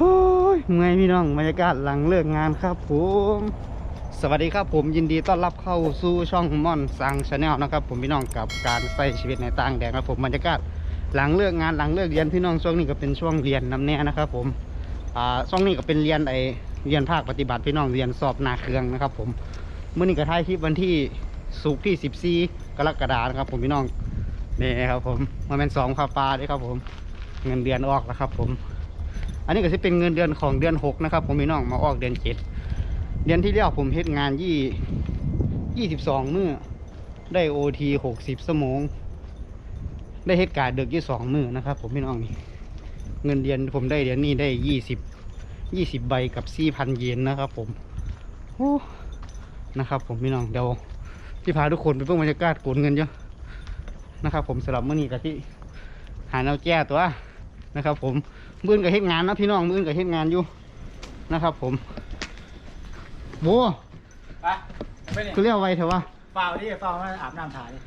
โอ้ยเมื่อยพี่น้องบรรยากาศหลังเลิกงานครับผมสวัสดีครับผมยินดีต้อนรับเข้าสู่ช่องม่อนสังชาแนลนะครับ ผมพี่น้องกับการใช้ชีวิตในต่างแดนครับผมบรรยากาศหลังเลิกงานหลังเลิกเรียนพี่น้องช่วงนี้ก็เป็นช่วงเรียนน้ำแน่นะครับผมอ่าช่วงนี้ก็เป็นเรียนไอเรียนภาคปฏิบัติพี่น้องเรียนสอบนาเครืองนะครับ ผมเมื่อนี้ก็ท้ายคลิปวันที่ศุกที่ 14 กรกฎาคมครับ ผมพี่น้องนี่ครับผมมันเป็นสองคาปลาด้วยครับผม เงินเดือนออกแล้วครับ ผม อันนี้ก็จะเป็นเงินเดือนของเดือนหกนะครับ ผมพี่น้องมาออกเดือนเจ็ดเดือนที่แล้วผมเฮ็ดงานยี่ยี่สิบสองมื้อได้โอทีหกสิบสมงได้เฮ็ดการเดือกยี่สองมื้อนะครับ ผมพี่น้องนี่เงินเดือนผมได้เดือนนี้ได้ยี่สิบยี่สิบใบกับสี่พันเยนนะครับ ผมโอ้นะครับ ผมพี่น้องเดี๋ยวที่พาทุกคนไปเพิ่งบรรยากาศกดเงินเยอะนะครับ ผมสำหรับเมื้อนี้กับที่หาแนวแก้ตัวนะครับ ผม มือนกับเฮ็ดงานนะพี่น้องมือนกับเฮ็ดงานอยู่นะครับ ผมโบไปไปเนี่ยคือเรียกไวเถอะวะเปล่าดิเปล่ามาอาบน้ำถ่ายดิ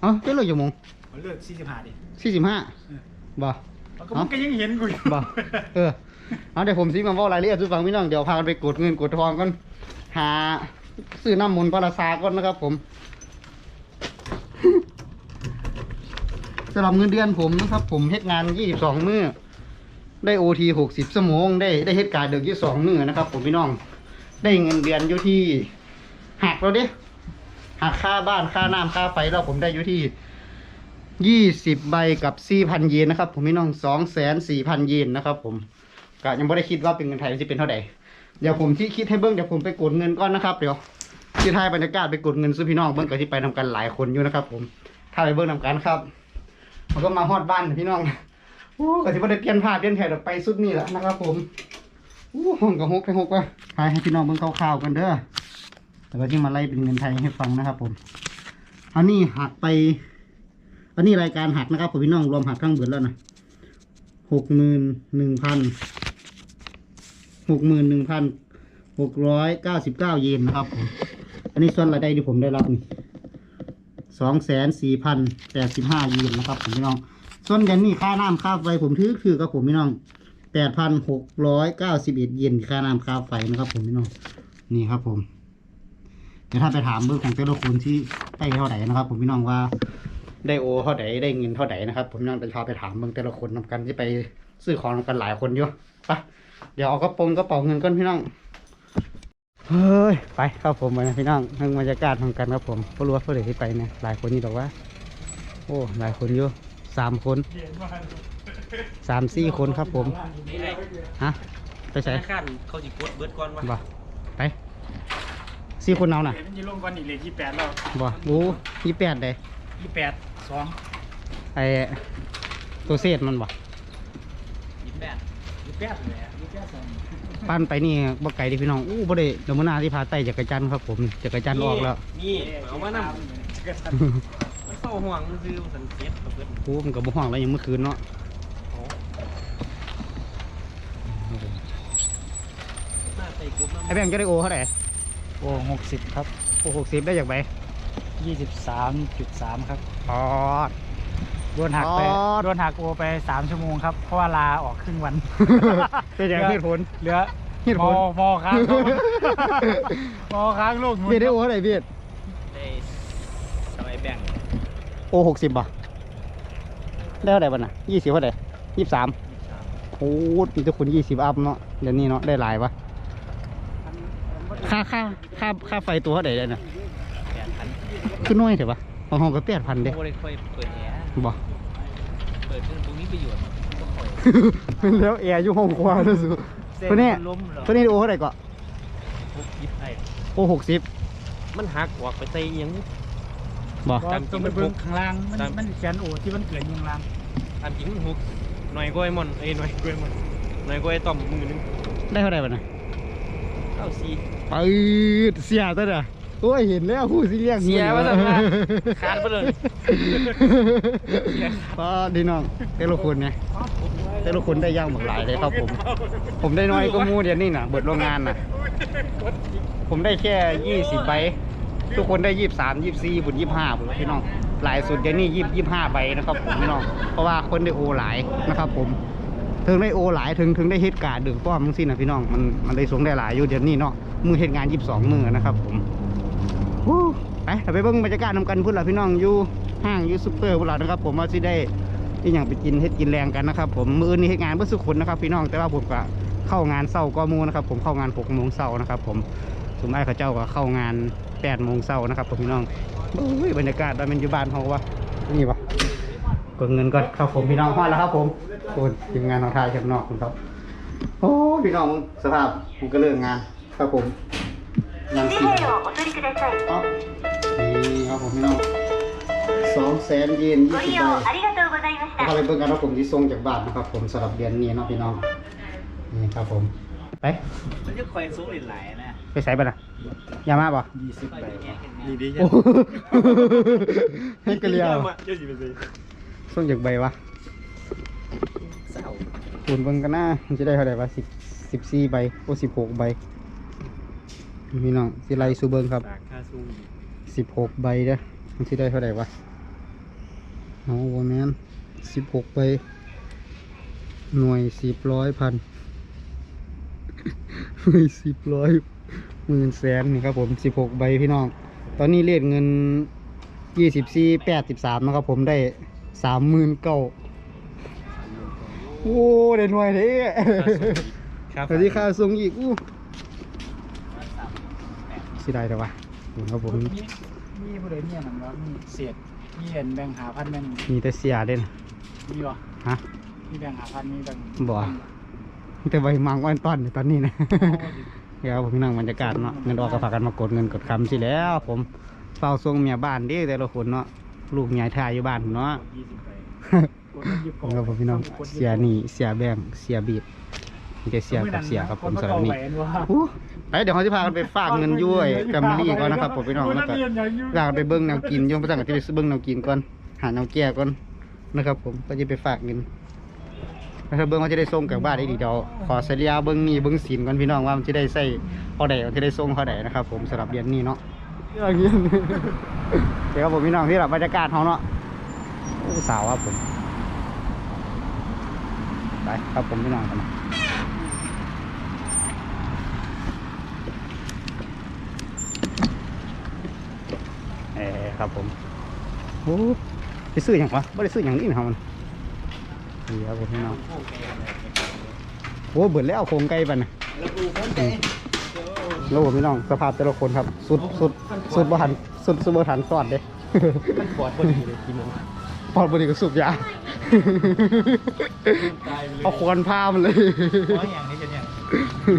เอ้าเจ้าเลยอยู่โมงมันเลือกสี่สิบห้าดิสี่สิบห้าบ่มันก็มันก็ยังเห็นกูอยู่บ่เออเอาเดี๋ยวผมซิมาเว่ารายละเอียดให้ฟังพี่น้องเดี๋ยวพากันไปกดเงินกดทองกันหาซื้อน้ำมนต์ปลาซาก่อนนะครับ ผมสำหรับเงินเดือนผมนะครับ ผมเฮ็ดงานยี่สิบสองมื้อ ได้โอทีหกสิบชั่วโมงได้ได้เฮ็ดการณ์เดือกยี่สองมื้อนะครับ ผมพี่น้อง ได้เงินเดือนอยู่ที่หักแล้วเด้หักค่าบ้านค่าน้ำค่าไฟแล้วผมได้อยู่ที่ยี่สิบใบกับสี่พันเยนนะครับ ผมพี่น้องสองแสนสี่พันเยนนะครับ ผมก็ยังไม่ได้คิดว่าเป็นเงินไทยจะเป็นเท่าไหร่เดี๋ยวผมที่คิดให้เบิ้งเดี๋ยวผมไปกดเงินก่อนนะครับเดี๋ยวที่ไทยบรรยากาศไปกดเงินซื้อพี่น้องเบิ้งกับที่ไปทำกันหลายคนอยู่นะครับ ผมถ้าไปเบิ้งทำกันครับมันก็มาฮอดบ้านพี่น้อง อ้ก็สิบ่ได้เปลี่ยนผ้าเปลี่ยนแผ่นไปสุดนี่แหละนะครับ ผมโอ้ห้องก็หกไปหกว่ะพายให้พี่น้องเบิ่งคร่าวๆกันเด้อแล้วก็ที่มาไล่เป็นเงินไทยให้ฟังนะครับ ผม อันนี้หักไป อันนี้รายการหักนะครับผมพี่น้องรวมหักทั้งเบิดแล้วนะหกหมื่นหนึ่งพันหกหมื่นหนึ่งพันหกร้อยเก้าสิบเก้าเยนนะครับผม อันนี้ส่วนรายได้ที่ผมได้รับนี่สองแสนสี่พันแปดสิบห้าเยนนะครับผมพี่น้อง ส่วนเดือนนี้ค่าน้ำค่าไฟผมถือคือกับผมพี่น้องแปดพันหกร้อยเก้าสิบเอ็ดเยนค่าน้ำค่าไฟนะครับผมพี่น้องนี่ครับผมเดี๋ยวถ้าไปถามเบื้องของแต่ละคนที่ได้เท่าไหร่นะครับ ผมพี่น้องว่าได้โอเท่าไหร่ได้เงินเท่าไหร่นะครับ ผมพี่น้องจะพาไปถามเบื้องแต่ละคนนำกันที่ไปซื้อของนำกันหลายคนอยู่ไปเดี๋ยวเอากระโปรงกระเป๋าเงินก้นพี่น้องเฮ้ยไปครับผมไปนะพี่น้องนั่งบรรยากาศของกันครับผมก็รู้ว่าเพื่อนที่ไปเนี่ยหลายคนนี่ดอกว่า โอ้หลายคนอยู่ สามคนสามสี่คนครับผมนี่ไอ้ฮะไปธใส่นาคารเขาจิกดเบิดก่อนวะบ่ไปสี่คนเอาน่ะเดี๋ยวมันจะลงก่อนอีกเลขยี่แปดแล้วบ่โอ้ยี่แปดเลยยี่แปดสองไอตัวเศษมันบ่ยี่แปดยี่แปดเลยอะยี่แปดสองปั้นไปนี่บ่ไก่ดิพี่น้องอู้บ่ได้เดี๋ยวมื้อหน้าที่พาไต่จักรจันทร์ครับผมจักรจันทร์ออกแล้วนี่เอามานำ ก็ทันมันเศร้าห่วงซื้อสันเซ็ตกับเบิดโอ้มันก็บ่ห้องแล้วยังเมื่อคืนเนาะหน้าใส่กรุ๊ปน้ำไอแบงค์จะได้โอเท่าไหร่โอ้หกสิบครับโอหกสิบได้จากใบยี่สิบสามจุดสามครับอ๋อ โดนหักไปอ๋อ โดนหักโอไปสามชั่วโมงครับ เพราะว่าลาออกครึ่งวัน เป็นอย่างเหตุผลเหลือเหตุมผอลมอค้างมอค้างลูกเบียดได้โอเท่าไหร่เบียดได้สมัยแบ่ง โอหกสิบบ่ได้เท่าไหร่บ้าน่ะยี่สิบเท่าไหร่ยี่สิบสามโอ้มีทุกคนยี่สิบอัพเนาะเดี๋ยวนี้เนาะได้หลายปะค่าค่าค่าค่าไฟตัวเท่าไหร่เลยนะแปดพันคือน้อยเถอะปะของห้องก็แปดพันเด้โอ้เลยค่อยเปิดแอร์บ่เปิดขึ้นตรงนี้ประโยชน์ก็ค่อยเป็นแล้วแอร์อยู่ห้องครัวรู้สึกตัวนี้ล้มเหรอตัวนี้โอเท่าไหร่ก็หกสิบไอ้โอหกสิบมันหักออกไปใส่อิหยัง บ่ก็ต้องไปเบิ่งข้างล่าง มันตาม มันเขียนโอที่มันเกิดอยิงล่างตามจริงมันหกหน่อยก็ไอ้มอนเอ้ยหน่อยก็ไอ้มอนหน่อยก็ไอ้ต่อมมือหนึงได้เท่าไหร่บ้าน่ะเก้าสี่ ปืดเสียตัวเด้อโอ้ยเห็นแล้วผู้สิเรียกเสียว่าซั่นว่าขาดไปเลยก็ดีน้องแต่ละคนเนี่ยแต่ละคนได้ย่างหมากหลายเลยครับผม ผมได้น้อยก็มูเดียวนี่น่ะ เบิดโรงงานน่ะ ผมได้แค่ยี่สิบใบ ทุกคนได้ยี่สิบสามยี่สิบสี่บุญยี่สิบห้าบุญพี่น้องหลายสุดเดี๋ยวนี้ยี่ยี่ห้าใบนะครับผมพี่น้องเพราะว่าคนได้โอหลายนะครับ ผมถึงได้โอหลายถึงถึงได้เหตุการณ์ดึงป้อมมึงสิ้นะพี่น้องมันมันได้สูงได้หลายอยู่เดี๋ยวนี้เนาะมือเหตุงานยีิบสองมือนะครับ ผมไปไปเบิ่งบรรยากาศนำกันพุ่นละพี่น้องอยู่ห้างอยู่ซุปเปอร์พุ่นละนะครับ ผมว่าสิได้ที่อย่างไปกินเฮ็ดกินแรงกันนะครับ ผมมือนี้เหตุงานเพื่อสุขคนนะครับ พี่น้องแต่ว่าผมก็เข้างานเศร้าก็มูนะครับ ผมเข้างานหกโมงเศร้านะครับ ผม สุมายเขาเจ้าก็เข้างานแปดโมงเช้านะครับพี่น้องบรรยากาศตอนเป็นอยู่บ้านเขาวะนี่ปะกดเงินก่อนครับผมพี่น้องพอแล้วครับผมคุณทีมงานของทายเชียงนอกคุณครับโอ้พี่น้องสภาพผมก็เลิกงานครับผมยังสิอ๋นี่ครับผมพี่น้องสองแสนเยนยี่สิบใบแล้วก็ไปเบิ่งกันว่าผมที่ทรงจากบาทนะครับ ผมสำหรับเดือนนี้เนาะพี่น้องนี่ครับผมไปมันจะคอยสูงหลายนะ ไปใส่บ้านะยามาป่ะยี่สิบใบนี่ดีโอ้ให้กระเลียวเจ้าสิเป็นสิส่งจากใบวะเศร้าคูณเบิ่งกันนะมันจะได้เท่าไหร่วะสิบสิบสี่ใบโอ้สิบหกใบพี่น้องสิไลซูเบิงครับราคาสูงสิบหกใบเด้อมันสิได้เท่าไหร่วะเอาวแมนสิบหกใบหน่วยสิบร้อยพันหน่วยสิบร้อย หมื่นแสนนี่ครับผมสิบหกใบพี่น้อง ตอนนี้เรียกเงินยี่สิบสี่แปดสิบสามนะครับผมได้สามหมื่นเก้าโอ้ได้หน่วยเด้ครับสวัสดีค่าส่งอีกอู้สิได้แต่ว่าครับผมมีมีผู้ใดเนี่ยนำว่ามีเศษมีเห็นแบ่งหาพันแบ่งมีแต่เสียเด่นมีวะฮะมีแบ่งหาพันมีแบ่งบ่แต่ใบมังวันตอนในตอนนี้นะ เดี๋ยวผมพี่นั่งบรรยากาศเนาะเงินออกก็พากันมากดเงินกดคำสิแล้ว ผมเฝ้าทรงเมียบ้านเด้แต่ละคนเนาะลูกยายทายอยู่บ้านเนาะยี่สิบใบกดเงินหยิบก่อนครับผมพี่น้องเสียหนี่เสียแบงค์เสียบีบมีแต่เสียกับเสียครับผมสำหรับนี้อู้ไปเดี๋ยวเขาจะพากันไปฝากเงินอยุ่ยกัมลี่ก่อนนะครับผมพี่น้องแล้วก็อยากไปเบิ้งแนวกินอยุ่งไปสั่งกับที่ไปซื้อเบิ้งแนวกินก่อนหาแนวแก้ก่อนนะครับ ผมก็จะไปฝากเงิน แล้วถ้าเบิ้งว่าจะได้ส่งกลับบ้านได้ดีเดี๋ยวขอเสัญญาเบิ้งนี่เบิ้งสินก่อนพี่น้องว่ามันจะได้ใส่เขาใดมันจะได้ส่งเขาใดนะครับ ผมสำหรับเดือนนี้เนาะอย่างนี้เดี๋ยวครับผมพี่น้องที่แบบบรรยากาศเขาเนาะสาวครับผมไปครับผมพี่น้องกันเออครับผมโอ้ไปซื้ออย่างวะไม่ได้ซื้ออย่างนี้นะครับมัน นี่ครับผมพี่น้องโอ้เบิดแล้วโครงไก่ปันนะอืมแล้วผมพี่น้องสภาพแต่ละคนครับ สุดสุดสุดบหันสุดสุดบหันสอดเด้ปอดพอดีเลยกินมันปอดบดีก็สูบยาเอาควันพามันเลยเพราะอย่างนี้จะเนี่ย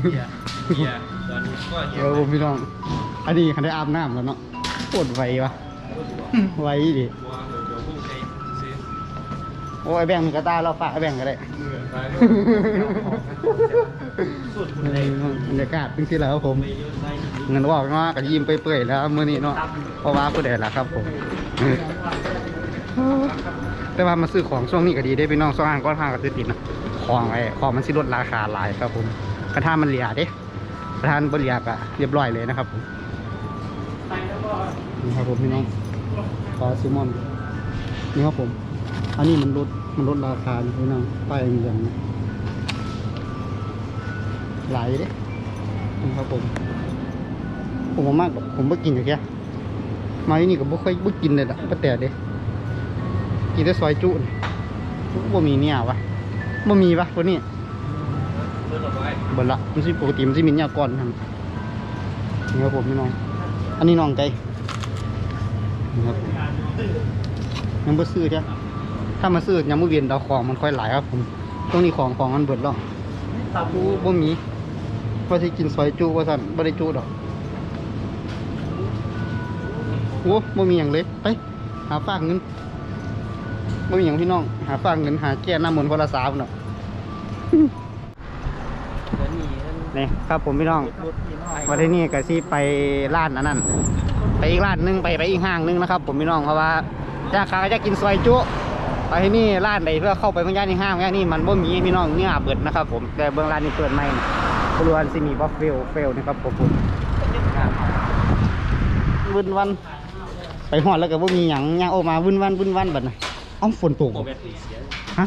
เฮียเฮียตอนนี้ก็เฮีเอยอผมพี่น้องอันนี้คันได้อาบน้ำแล้วเนาะโคตรไววะไวดิ โอ้ยแบ่งกระตายเราฝากไอ้แบ่งก็ได้มือตายสุดบรรยากาศเป็นที่แล้วครับผมไปเยอะได้เงินบอกเนาะก็ยิ้มเปื่อยๆแล้วมื้อนี้เนาะเพราะว่าผู้ใดล่ะครับผม แต่ว่ามาซื้อของช่วงนี้ก็ดีได้พี่น้องช่วงอ่างก้อนห้างก็ซื้อติดนะของไอ้ของมันสิลดราคาหลายครับผมกระทามันเหลียเด้กระทานบ่เหลียก็เรียบร้อยเลยนะครับผมนี่ครับผมพี่น้องปลาซิมอนนี่ครับผม อันนี้มันลดมันลดราคาพี่น้องป้ายอย่างนี้หลายเด้นี่ครับผม ผมมากหรอกผมบ่กินอย่างเงี้ยมาที่นี่ก็บ่ค่อยบ่กินเลยล่ะบ่แต่เด้กินแต่ซอยจุนี่บ่มีเนี่ยวะบ่มีปะตัวนี้เพื่อนเราไปเบิดละมันสิปกติมันสิมีเนี่ยก่อนครับนี่ครับผมพี่น้อง อันนี้น้องไก่นี่ครับผมยังบ่ซื้อจ้ะ ถ้ามาซื้อยังมื้อเวียนดาวของมันค่อยหลายครับผมตรงนี้ของของมันเบิดแล้วตาปูบ่มีว่าสิกินซอยจุว่าซั่นบ่ได้จุดอกโอ้บ่มีอย่างเลยไปหาฝากเงินบ่มีอย่างพี่น้อง หาฝากเงินหาแก้หน้ามนต์คนละสามเนาะเดี๋ยวนี้นั่นนี่ครับผมพี่น้องรถพี่น้อยวันที่นี่ก็สิไปร้านอันนั้น ไปอีกร้านหนึงไปไปอีกห้างหนึงนะครับ ผมพี่น้องเพราะว่าถ้าใครจะกินซอยจุ ไปที่นี่ร้านใดเพื่อเข้าไปบางย่านในห้างบางย่านนี่มันบ่มีพี่น้องเนี่ยเปิดนะครับ ผมแต่เบื้องร้านนี้เปิดใหม่นะบริวารสิมีบัฟเฟลเฟลนะครับผมผมวึนวัน ไปหอดแล้วก็บ่มีหยังย่างออกมาวุ่นวันวุ่นวันบัดน่ะเอ้าฝนตกโมบ่เมนต์เสียฮะ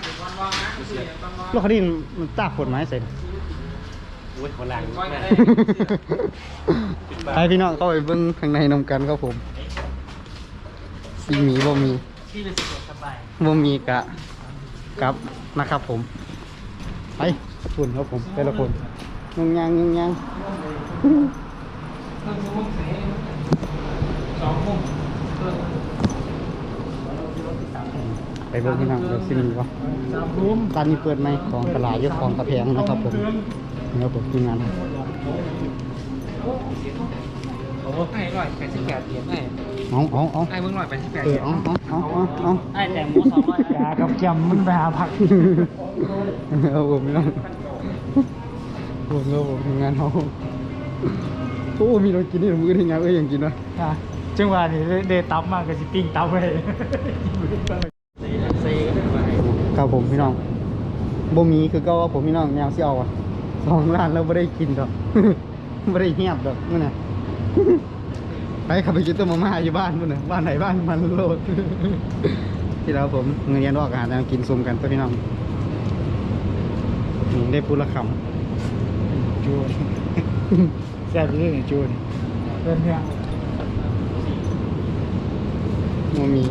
รถคันนี้มันตากขนไม้เสร็จโอ้ยคนหลังไปพี่น้องเข้าไปเบิ้งข้างในนำกันครับผมสีหมีบ่มี บ่มีกะกับนะครับผม ไปคุณครับผมแต่ละคนยงยางยงยางไปเบิ้งพี่น้องเดี๋ยวสิมีวะสามมุมร้านนี้เปิดไหมของตลาดยกของตะแพงนะครับผมนี่ครับผมทีมงาน โอ้ให้ร้อยแปดสิบแปดเหรียญให้เอาเอาเอาให้มึงร้อยแปดสิบแปดเอเหอรียญเอาเอาเอาเอาเอาให้แต่หมูสองร้อยยากับจำมันไปหาผักเอาผมพี่น้องผมก็ผมทีมงานเขาโอ้มีรถกินนี่มือที่งานเอ้ยยังกินวะอะจังหวะนี้เดตับมากกับสิปิ้งตับเลยครับผมพี่น้องบ่มีคือก็ว่าผมพี่น้องแนวเสี่ยวอะสองล้านแล้วไม่ได้กินดอกไม่ได้เงียบดอกมื่อน่ะ ไปขับไปกินต้มมาม่าอยู่บ้านมื่อน่ะบ้านไหนบ้านมันโลดที่แล้วผมเงินเรียนออกอาหารแล้วกินซุมกันตัวพี่น้องนี่ได้พูดละคจูนแซ่บเรื่องจูนเรื่องเนี้ยำบ่มี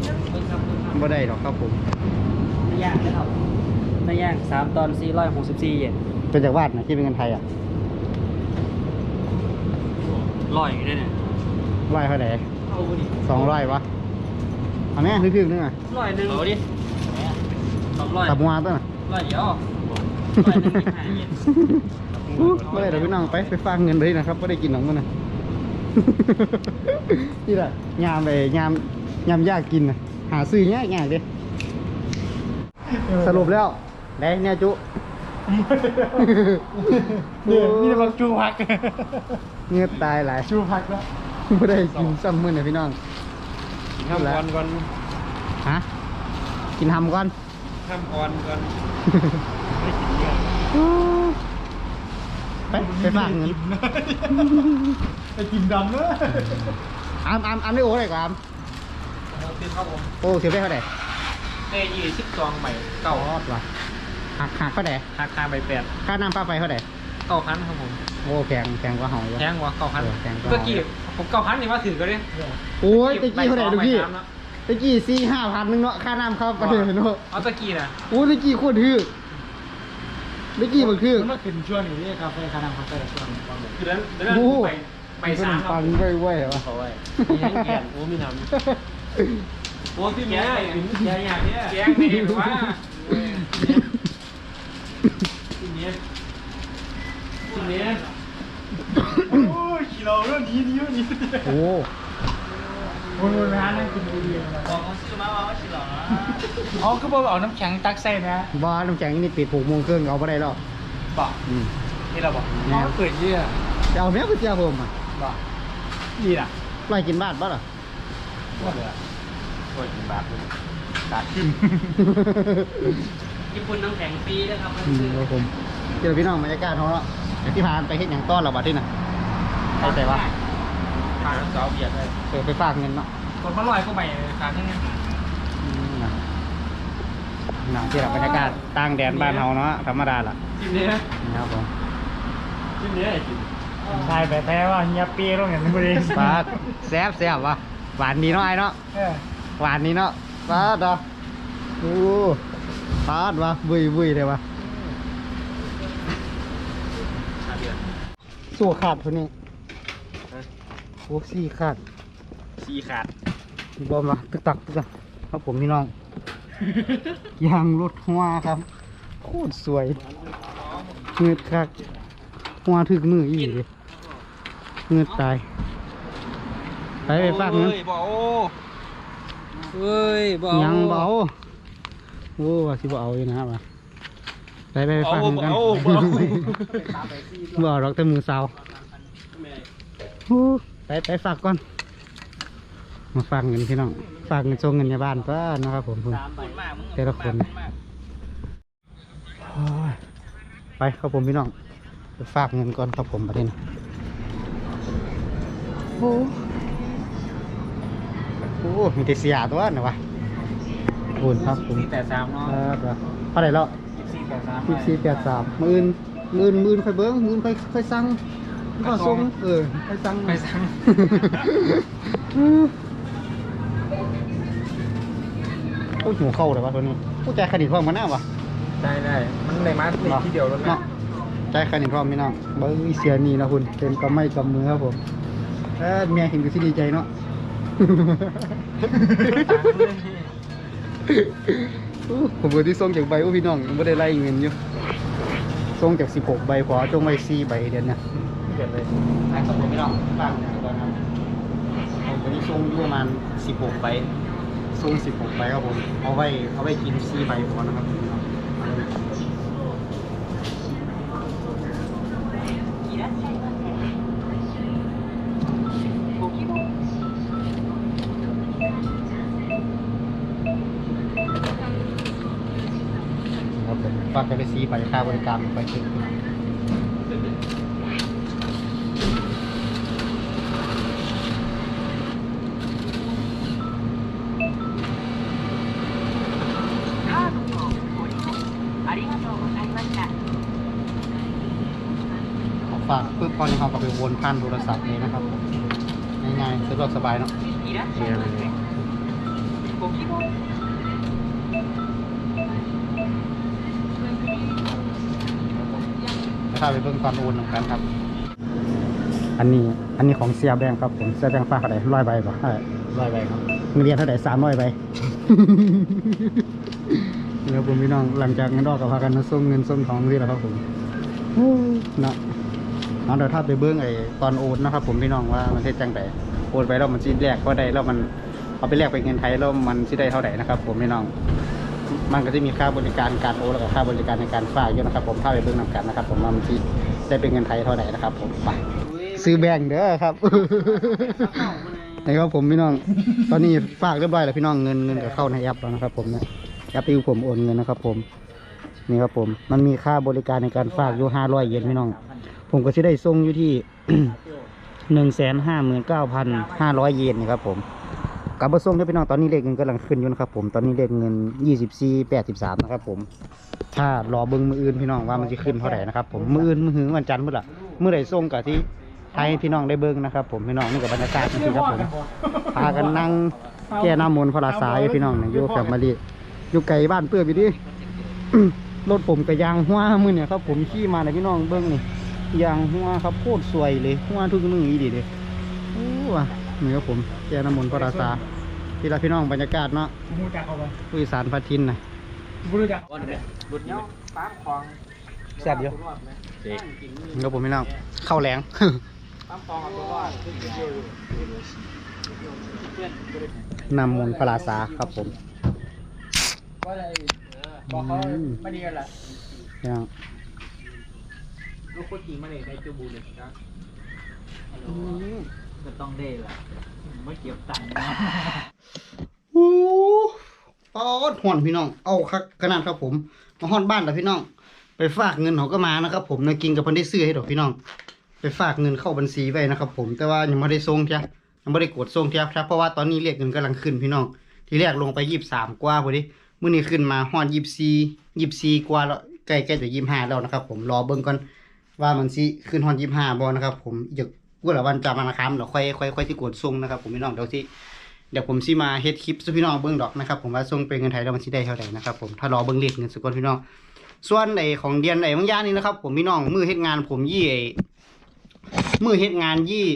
บ่ได้หรอกครับผมเนื้อย่างนะครับเนื้อย่างสามตอนสี่ร้อยหกสิบสี่เยนเป็นจากวาดนะที่เป็นเงินไทยอะ ร้อยอยู่ได้เนี่ยร้อยเท่าไหร่เอาดิสองร้อยวะเอาแม่ทึกๆนึงอะร้อยหนึ่งเอาดิสองร้อยตับมัวตัวน่ะร้อยเดียวร้อยหนึ่งยี่สิบห้าเยนไม่ได้เดี๋ยวพี่น้องไปไปฟังเงินเลยนะครับไม่ได้กินหรอกมันนะนี่แหละยามไปยามยามยากกินนะหาซื้อง่ายง่ายๆดิสรุปแล้วได้เนี่ยจุ เนี่ยมีแต่บักจูพักเงือดตายหลายจูพักแล้วไม่ได้กินซ้ำมื้อเนี่ยพี่น้องทำก่อนก่อนฮะกินทำก่อนทำก่อนก่อนไปไปฝากเงินไอกิมดำเนอะอามอามอามได้โอ้อะไรกว่าอามติดครับผมโอ้เสียไปเท่าไหร่ได้ยี่สิบซองใหม่เก้าทอดว่ะ หักหักเท่าไหร่ราคาใบแปดค่าน้ำป้าไฟเท่าไหร่เก้าพันครับผมโอ้แพงแพงกว่าเฮาอยู่แพงกว่าเก้าพันเออแพงกว่าเมื่อกี้ผมเก้าพันนี่ว่าถือก็ได้โอ้ยตะกี้เท่าไหร่ดูพี่ใบสองใบสามเนอะตะกี้สี่ห้าพันนึงเนาะค่าน้ำเข้าไปเลยเนาะเอาตะกี้นะโอ้ตะกี้โคตรถือตะกี้มันคือมันขึ้นช่วงนี้นี่กาแฟคานาคาเฟ่ช่วงคือนั้นเดือนโอ้ไปไปสามครัปับงไว้ไว้เหรอเขาไว้มีทั้งแกนโอ้มีทำโอ้พี่แม่แกอย่างเนี้ยแกงนี่ว่าพี่เนี้ยพี่เนี้ยโอ้ยขี่ เราเรื่องนี้นี้นี้โอ้คนบนร้านนั่งกินดีๆบอกเขาซื้อมาว่าขี่เราอ๋อก็บอกเอาน้ำแข็งตักใส่นะบ้าน้ำแข็งนี่ปิดหกโมงครึ่งเอาไปได้แล้วบอกอืมนี่เราบอกแน่เขาเปิดเยี่ยจะเอาแม่ก๋วยเตี๋ยวผมอะบอกนี่ล่ะไล่กินบ้านบ้าเหรอว่าเหลือโอ้ยบาทเลยบาท ญี่ปุ่นน้ำแข็งฟรีนะครับอืมครับผมเจอพี่น้องบรรยากาศเขาเนาะที่ผ่านไปเฮ็ดอย่างต้อนเราบัดที่น่ะเข้าใจว่าผ่านสาวเบียดได้เออไปฝากเงินเนาะคนมาลอยก็ใหม่ครั้งนึงอืมนะนะที่เราบรรยากาศต่างแดนบ้านเฮาเนาะธรรมดาล่ะจิ้มนี้นะนี่ครับผมที่นี้ไอ้กินใช่แบบแท้ว่าเฮียปีต้องอย่างนี้บริปลาแซ่บแซ่บวะหวานดีเนาะไอ้เนาะเออหวานนี้เนาะปาดอะโอ้ ปาดวะบุยบุยเลยวะชาเบียดสู้ขาดคนนี้โอ้ซี่ขาดสี่ขาดบอมละตึกตักตึกตักครับผมพี่น้อง ยางรถหัวครับโคตรสวยเงือดคักหัวถึกมืออีกเลยเงือดตายไปไปฝากเงินโอ้ยบอกโอ้เฮ้ยบอยังเบา โอ้ว่าสิบ่เอาอยู่นะครับว่ะไปไปไปฝากเงินกันเอาเอาเอาบ่เอาดอกแต่มือเสาโอ้ไปไปฝากก่อน มาฝากเงินพี่น้องฝากเงินส่งเงินในบ้านก็นะครับผมคุณ แต่ละคน โอ้ยไปครับผมพี่น้องไปฝากเงินก่อนครับผมประเด็นโอ้โหมีแต่เสียตัวนะวะขอ บคุณครับผมแต่สามเนาะครับครับเท่าไหร่แล้วสบสี่แปดสามสิบสี่แปดสามหมื่นหมื่นหมื่นค่อยเบิ้งหมื่นค่อยค่อยสั่งก็ส่งเออค่อยสั่งไปสั่งโอ้ยหิวเข้าวเลยวะตัวนี้ผู้ใจายคณิตพร้อมกันแน่วะได้ได้มันในมาติดที่เดียวแล้วนะเนาะใจายคณิตพร้อมไหมน้องเบิ้งเสียนี่นะคุณเต็มกำไม่กำมือครับผมเออเมียเห็นก็สิดีใจเนาะอู้ ผมเบอร์ที่ส่งจากใบโอ้พี่น้องไม่ได้ไล่เงินอยู่ส่งจากสิบหกใบพอจงไว้สี่ใบเดือนเนี่ยเกิดเลยไอ้สมมติพี่น้องฟังเนี่ยตอนนั้นผมวันนี้ส่งอยู่ประมาณสิบหกใบส่งสิบหกใบครับผมเอาไว้เอาไว้กินสี่ใบพอนะครับ ก็จะไปซีไปค่าบริการไปถึงฝากเพื่อก็นี่เขาไปวนพั้นโทรศัพท์นี้นะครับ ง่ายๆสะดวกสบายเนาะาไปเบิ่งตอนโอนเหมือนกันครับ อันนี้อันนี้ของเสียแบงค์ครับผมเสียแบงค์ฝากเท่าไหร่ร้อยใบป่ะร้อยใบครับเงินเรียนเท่าไหร่สามร้อยใบแล้วผมพี่น้องหลังจากเงินดอกกับพากันมาส่งเงินส่งทองนี่แหละครับผมเนาะเอาเดี๋ยวถ้าไปเบิ้งไอ้ตอนโอนนะครับ ผมพี่น้องว่ามันเท็จจังไดโอนไปแล้วมันสิแลกก็ได้แล้วมันเอาไปแลกเป็นเงินไทยแล้วมันสิได้เท่าไหร่นะครับ ผมพี่น้อง มันก็จะมีค่าบริการการโอนแล้วก็ค่าบริการในการฝากอยู่นะครับ ผมถ้าไปเบิ้งนำกันนะครับ ผมว่ามันสิได้เป็นเงินไทยเท่าไหร่นะครับ ผมไปซื้อแบงค์เด้อครับ นะครับผมพี่น้อง ตอนนี้ฝากเรียบร้อยแล้วพี่น้องเงินเงินก็เข้าในแอปแล้วนะครับ ผมเนี่ยแอปที่ผมโอนเงินนะครับ ผมนี่ครับ ผมมันมีค่าบริการในการฝากอยู่ห้าร้อยเยนพี่น้อง ผมก็จะได้ส่งอยู่ที่หนึ่งแสนห้าหมื่นเก้าพันห้าร้อยเยนนะครับ ผม กลับมาส่งด้วยพี่น้องตอนนี้เลขเงินกำลังขึ้นอยู่นะครับผมตอนนี้เลขเงินยี่สิบสี่แปดสิบสามนะครับผม ถ้ารอเบิ้งมืออื่นพี่น้องว่ามันจะขึ้นเท่าไหร่นะครับผมมืออื่นมือหือวันจันทร์เมื่อไหร่เมื่อไหร่ส่งกับที่ให้พี่น้องได้เบิ้งนะครับผมพี่น้องนี่กับบรรยากาศจริงๆครับผมพากันนั่งแก้น้ำมนต์พระราษาอยู่พี่น้องเนี่ยอยู่แฟมิลี่อยู่ไกลบ้านเปื้อพี่ดิรถผมกับยางหัวมือเนี่ยครับผมขี่มาเนี่ยพี่น้องเบิ้งนี่ยางหัวครับโคตรสวยเลยหัวทุกมืออีดีเลยโอ้ว่ะ นี่ครับผมแก้น้ำมนต์พระราษาที่เราพี่น้องบรรยากาศเนาะมูจักเอาไปผู้อีสานพัทินนะบูรู้จักรุดเนาะป้าควางแซ่บอยู่นี่ครับผมพี่น้องเข้าวแรงป้าควางเอาตัวรอดขึ้นเยอะนำมนต์พระราษาครับผมก็เลยบอกเขาไม่ดีกันแหละพี่น้องลูกโคตรจริงมาเลยได้จูบูเลยนะ ก็ต้องได้แหละไม่เก็บตังค์โอ้ปอดห่อนพี่น้อง เอาคักขนาดครับผม มาห่อนบ้านแล้วพี่น้อง ไปฝากเงินเขาก็มานะครับผมนายกินกับพันได้ซื้อให้ดอกพี่น้อง ไปฝากเงินเข้าบัญชีไว้นะครับผม แต่ว่ายังไม่ได้ส่งเทียยังไม่ได้กดส่งเทียครับ เพราะว่าตอนนี้เรียกเงินกำลังขึ้นพี่น้อง ทีแรกลงไปยี่สิบสามกว่าพอดีมื่อนี้ขึ้นมาห่อนยี่สิบสี่ยี่สิบสี่กว่าแล้วใกล้ใกล้จะยี่สิบห้าแล้วนะครับผม รอเบิ่งก่อนว่ามันสิขึ้นห่อนยี่สิบห้าบอนะครับผมอยาก กูละวันจำมันนะครับเดี๋ยวค่อยค่อยค่อยที่กดส่งนะครับผมพี่น้องเดี๋ยวที่เดี๋ยวผมสิมาเฮ็ดคลิปสู่พี่น้องเบิ่งดอกนะครับผมว่าส่งเป็นเงินไทยแล้วมันสิได้เท่าไหร่นะครับผมถ้ารอเบิ่งเลขเงินสกุลพี่น้อง ส่วนไอของเดือนไอบางอย่างนี่นะครับผมพี่น้องมือเฮ็ดงานผมยี่ไอมือเฮ็ดงานยี่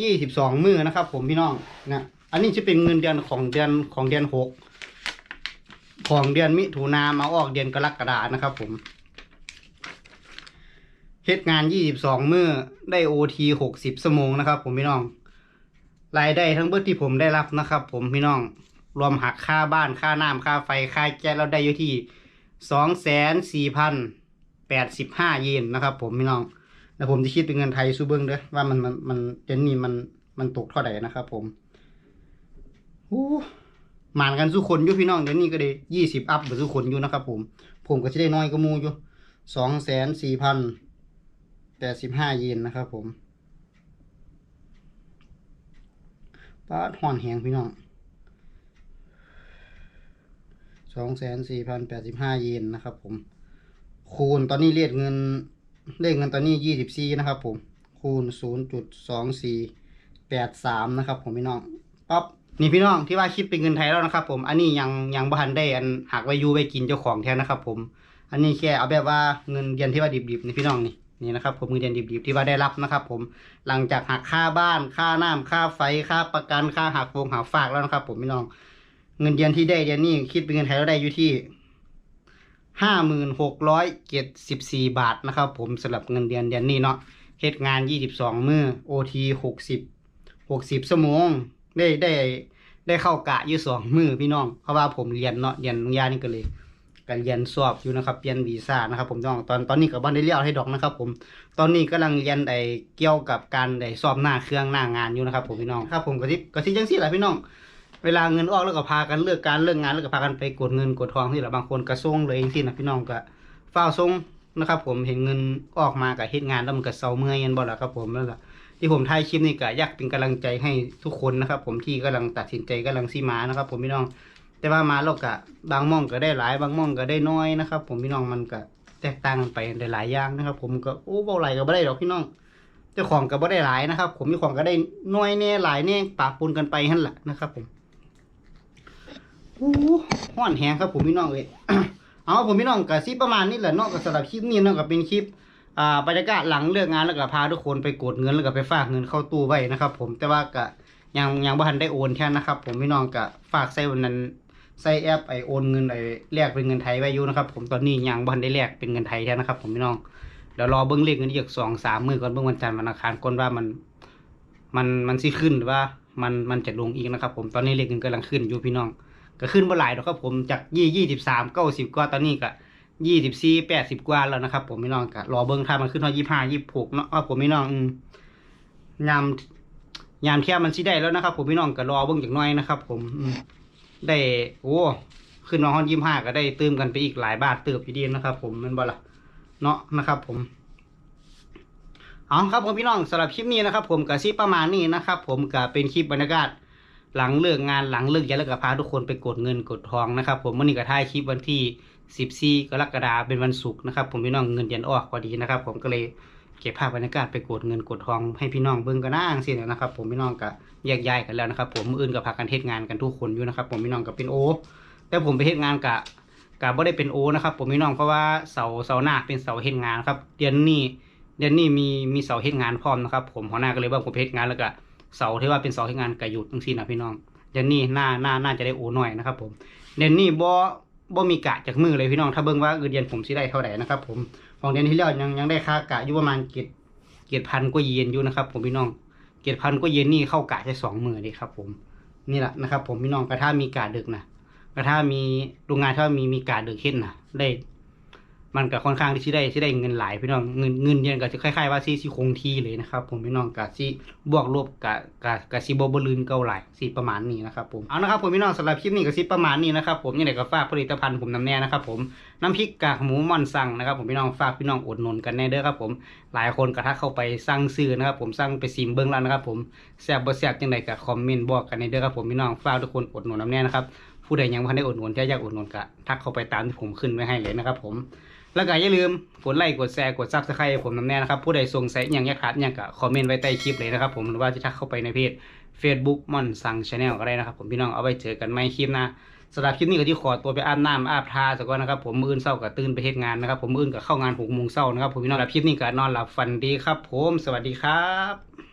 ยี่สิบสองมือนะครับ ผมพี่น้องนะอันนี้จะเป็นเงินเดือนของเดือนของเดือนหกของเดือนมิถุนามาออกเดือนกรกฎานะครับ ผม เฮ็ดงานยี่สิบสองมือได้โอทีหกสิบชั่วโมงนะครับ ผมพี่น้อง รายได้ทั้งเบิดที่ผมได้รับนะครับ ผมพี่น้อง รวมหักค่าบ้านค่าน้ำค่าไฟค่าแก๊สเราได้อยู่ที่สองแสนสี่พันแปดสิบห้าเยนนะครับ ผมพี่น้องแล้วผมจะคิดเป็นเงินไทยสู้เบิ้งเด้อว่ามันมันมันเดือนนี้มันมันตกเท่าไหร่นะครับ ผมโอ้หมานกันสู้คนอยู่พี่น้องเดือนนี้ก็ได้ยี่สิบอัพเหมือนสู้คนอยู่นะครับ ผม ผมก็จะได้น้อยก็มูอยู่สองแสนสี่พัน แปดสิบห้าเยนนะครับผมปาห่อนแหงพี่น้องสองแสนสี่พันแปดสิบห้าเยนนะครับผม คูณตอนนี้เลขเงินเลขเงินตอนนี้ยี่สิบสี่นะครับผม คูณศูนย์จุดสองสี่แปดสามนะครับผมพี่น้องปั๊บนี่พี่น้องที่ว่าคิดเป็นเงินไทยแล้วนะครับ ผมอันนี้ยังยังบ่ทันได้อันหักไว้ยูไว้กินเจ้าของแทนนะครับ ผม อันนี้แค่เอาแบบว่าเงินเดือนที่ว่าดิบๆนี่พี่น้องนี่ นี่นะครับผมเงินเดือนดิบๆที่ว่าได้รับนะครับ ผมหลังจากหักค่าบ้านค่าน้ำค่าไฟค่าประกันค่าหักวงหักฝากแล้วนะครับ ผมพี่น้อง เงินเดือนที่ได้เดือนนี้คิดเป็นเงินไทยแล้วได้อยู่ที่ห้าหมื่นหกร้อยเจ็ดสิบสี่บาทนะครับ ผมสำหรับเงินเดือนเดือนนี้เนาะเฮ็ดงานยี่สิบสองมือโอทีหกสิบหกสิบชั่วโมงได้ได้ได้เข้ากะยู่สองมือพี่น้อง เพราะว่าผมเรียนเนาะเรียนวิญญานี่ก็เลย การเรียนสอบอยู่นะครับเรียนวีซ่านะครับผมน้องตอนตอนนี้กับบ้านได้เลี้ยวให้ดอกนะครับ ผมตอนนี้กำลังเรียนไอ้เกี่ยวกับการไอ้สอบหน้าเครื่องหน้างานอยู่นะครับ ผมพี่น้องครับ ผมกระซิบกระซิบจังสี่แหละพี่น้องเวลาเงินออกแล้วก็พากันเลิกการเลิกงานแล้วก็พากันไปกดเงินกดทองที่หละบางคนกระส่งเลยเองที่นะพี่น้องก็เฝ้าส่งนะครับ ผมเห็นเงินออกมากับเฮ็ดงานแล้วมันก็เซาเมื่อยเงินบ่ล่ะครับ ผมนั่นแหละที่ผมถ่ายคลิปนี่ก็อยากเป็นกำลังใจให้ทุกคนนะครับ ผมที่กำลังตัดสินใจกำลังสิมานะครับ ผมพี่น้อง แต่ว่ามาแล้วก็บางม่องก็ได้หลายบางม่องก็ได้น้อยนะครับ ผมพี่น้องมันก็แตกต่างกันไปได้หลายอย่างนะครับ ผมก็โอ้บ่หลก็บ่ได้ดอกพี่น้องเจ้าของก็บ่ได้หลายนะครับ ผมเจ้าของก็ได้น้อยแน่หลายแน่ปะปนกันไปหั่นแหละนะครับ ผมโอ้ห้อนแหงครับ ผมพี่น้องเอ้ยเอาผมพี่น้องกับซิประมาณนี้แหละนาะกับสำหรับคลิปนี้นาะกับเป็นคลิปอ่าบรรยากาศหลังเลิกงานแล้วก็พาทุกคนไปกดเงินแล้วก็ไปฝากเงินเข้าตู้ไว้นะครับ ผมแต่ว่าก็ยังยังบ่ทันได้โอนแทนนะครับ ผมพี่น้องก็ฝากใส่วันนั้น ใส่แอปไอโอนเงินไอแลกเป็นเงินไทยไว้อยู่นะครับผมตอนนี้ยังบ่ทันได้แลกเป็นเงินไทยแทนนะครับ ผมพี่น้องเดี๋ยวรอเบิ้งเลขเงินอีกสองสามมื้อก่อนเบิ้งวันจันทร์วันอังคารก่อนว่ามันมันมันสิขึ้นหรือว่ามันมันจะลงอีกนะครับ ผมตอนนี้เลขเงินกำลังขึ้นอยู่พี่น้อง ก็ขึ้นบ่หลายดอกครับผมจากยี่ยี่สิบสามเก้าสิบกว่าตอนนี้ก็ยี่สิบสี่แปดสิบกว่าแล้วนะครับ ผมพี่น้องก็รอเบิ้งถ้ามันขึ้นทอยี่ห้ายี่หกเนาะครับผมพี่น้องยามยามเที่ยมันสิได้แล้วนะครับ ผมพี่น้องก็รอเบิ้งจากน้อยนะครับ ผมอืม ได้โอ้ขึ้นมาฮอนยี่ห้าก็ได้เติมกันไปอีกหลายบาทเติบอยู่ดีนะครับ ผมมันบ่ละเนาะนะครับ ผมเอาครับผมพี่น้องสำหรับคลิปนี้นะครับ ผมกับซิประมาณนี้นะครับ ผมกับเป็นคลิปบรรยากาศหลังเลิกงานหลังเลิกยานแล้วก็พาทุกคนไปกดเงินกดทองนะครับ ผมวันนี้ก็ถ่ายคลิปวันที่ 14 กรกฎาคมเป็นวันศุกร์นะครับ ผมพี่น้องเงินเดือนออกพอดีนะครับ ผมก็เลย เก็บภาพบรรยากาศไปกดเงินกดทองให้พี่น้องเบิ่งกันนะสินะครับ ผมพี่น้องก็แยกย้ายกันแล้วนะครับ ผมมืออื่นก็พากันเฮ็ดงานกันทุกคนอยู่นะครับ ผมพี่น้องก็เป็นโอแต่ผมไปเฮ็ดงานกะกะบ่ได้เป็นโอนะครับ ผมพี่น้องเพราะว่าเสาเสาหน้าเป็นเสาเฮ็ดงานครับเดือนนี้เดือนนี้มีมีเสาเฮ็ดงานพร้อมนะครับ ผมหัวหน้าก็เลยว่าผมเฮ็ดงานแล้วก็เสาที่ว่าเป็นเสาเฮ็ดงานก็หยุดจังซี่นะพี่น้องเดือนนี้น่าหน่าน่าจะได้โอหน่อยนะครับ ผมเดือนนี้บ่บ่มีกะจากมือเลยพี่น้องถ้าเบิ่งว่าเออเดือนผมสิได้เท่าไหร่นะครับ ผม ของเดือนที่แล้วยังยังได้ค่ากะอยู่ประมาณเกตเกตพันก็เย็นอยู่นะครับ ผมพี่น้อง เกตพันก็เย็นนี่เข้ากะแค่สองมือดีครับ ผมนี่แหละนะครับ ผมพี่น้องกระทามีกาดึกนะกระทามีโรงงานถ้ามีมีกาดึกเฮ็นนะได้ มันก็ค่อนข้างที่สิได้สิได้เงินหลายพี่น้องเงินเงินเดือนก็จะคล้ายๆว่าสิสิคงทีเลยนะครับ ผมพี่น้องก็สิบวกลบกะกะกะสิบ่บ่ลืนเก่าหลายสิประมาณนี้นะครับผมเอานะครับผมพี่น้องสำหรับคลิปนี้ก็สิประมาณนี้นะครับผมยังไงก็ฝากผลิตภัณฑ์ผมนำแน่นะครับผมน้ำพริกกากหมูมอนสั่งนะครับผมพี่น้องฝากพี่น้องอดนนกันแน่เด้อครับผมหลายคนก็ทักเข้าไปสั่งซื้อนะครับผมสั่งไปซิมเบิ่งแล้วนะครับผมแซ่บบ่แซ่บจังไดก็คอมเมนต์บอกกันในเด้อครับผมพี่น้องฝากทุกคนอดหนุนนำแน่นะครับผู้ใดยังบ่ได้อดนนถ้าอยากอดนนก็ทักเข้าไปตามที่ผมขึ้นไว้ให้เลยนะครับผม แล้วก็อย่าลืมกดไลค์กดแชร์กดซับสไครต์ผมนำแน่นะครับ ผู้ใดสงสัยอย่างยากถามอย่างก็คอมเมนต์ไว้ใต้คลิปเลยนะครับผมหรือว่าจะทักเข้าไปในเพจ Facebook มอนสังชาแนลก็ได้นะครับ ผมพี่น้องเอาไว้เจอกันใหม่คลิปหน้าสำหรับคลิปนี้ก็ที่ขอตัวไปอาบน้ำอาบทาสักก่อนนะครับผมมืออื่นเช้าก็ตื่นไปเฮ็ดงานนะครับผมมืออื่นก็เข้างานหกโมงเช้านะครับผมพี่น้องสำหรับคลิปนี้ก็นอนหลับฝันดีครับ ผมสวัสดีครับ